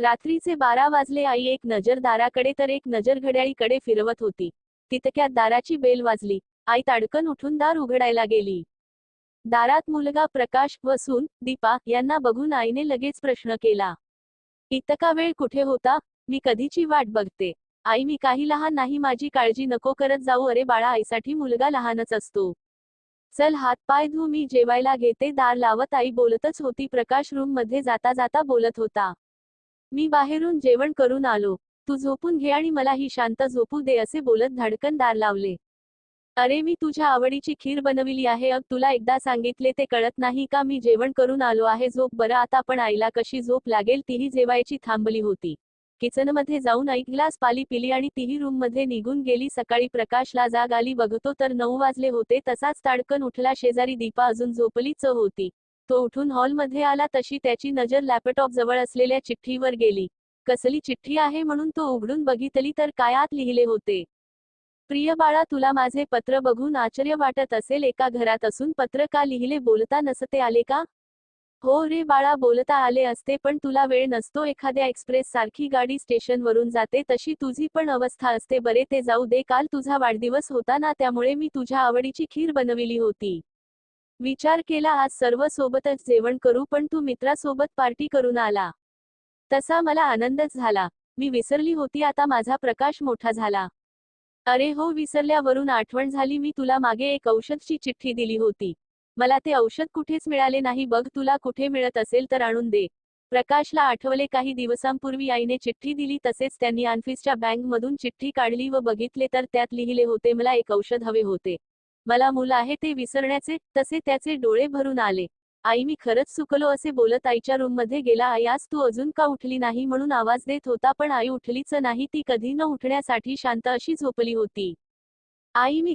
रात्रीचे बारा वाजले आई एक नजर दाराकडे तर एक नजर घड्याळीकडे फिरवत होती. तितक्यात दाराची बेल वाजली. आई ताडकन उठून दार उघडायला गेली. दारात मुलगा प्रकाश व सून दीपा यांना बघून आईने लगेच प्रश्न केला. इतका वेळ कुठे होता? मी कधीची वाट बघते? आई मी काही लहान नाही माझी काळजी नको करत जाऊ. अरे बाळा आईसाठी मुलगा लहानच असतो. चल हात पाय धु मी जेवायला घेते. दार लावत आई बोलतच होती. प्रकाश रूममध्ये जाता जाता बोलत होता. मी बाहेरून जेवण करून आलो. तू झोपून घे आणि मला ही शांत झोपू दे असे बोलत धडकन दार लावले. अरे मी तुझ्या आवडीची खीर बनविली आहे. अग तुला एकदा सांगितले ते कळत नाही का? मी जेवण करून आलो आहे. झोप बरं आता पण आईला कशी झोप लागेल तीही जेवायची थांबली होती. किचनमध्ये जाऊन एक ग्लास पाली पिली आणि तीही रूममध्ये निघून गेली. सकाळी प्रकाशला जाग आली. बघतो तर नऊ वाजले होते. तसाच ताडकन उठला. शेजारी दीपा अजून झोपलीच होती. तो उठून हॉलमध्ये आला तशी त्याची नजर लॅपटॉप जवळ असलेल्या चिठ्ठीवर गेली. कसली चिठ्ठी आहे म्हणून तो उघडून बघितली तर काय आत लिहिले होते? प्रिय बाळा तुला माझे पत्र बघून आश्चर्य वाटत असेल एका घरात असून पत्र का लिहिले बोलता नसते आले का? हो रे बाळा बोलता आले असते पण तुला वेळ नसतो एखाद्या एक्सप्रेस सारखी गाडी स्टेशनवरून जाते तशी तुझी पण अवस्था असते बरे ते जाऊ दे काल तुझा वाढदिवस होता ना त्यामुळे मी तुझ्या आवडीची खीर बनविली होती. विचार केला आज सर्व सोबतच जेवण करू पण तू मित्रासोबत पार्टी करून आला. तसा मला आनंदच झाला. मी विसरली होती आता माझा प्रकाश मोठा झाला. अरे हो विसरल्यावरून आठवण झाली मी तुला मागे एक औषधची चिठ्ठी दिली होती. मला ते औषध कुठेच मिळाले नाही बघ तुला कुठे मिळत असेल तर आणून दे. प्रकाशला आठवले काही दिवसांपूर्वी आईने चिठ्ठी दिली तसेच त्यांनी अनफिसच्या बँकमधून चिठ्ठी काढली व बघितले तर त्यात लिहिले होते मला एक औषध हवे होते. मला मुलं आहे ते विसरण्याचे तसे त्याचे डोळे भरून आले. आई मी खरंच चुकलो असे बोलत आईच्या रूममध्ये गेला. आई आज तू अजून का उठली नाही म्हणून आवाज देत होता पण आई उठलीच नाही. ती कधी न उठण्यासाठी शांत अशी झोपली होती. आई मी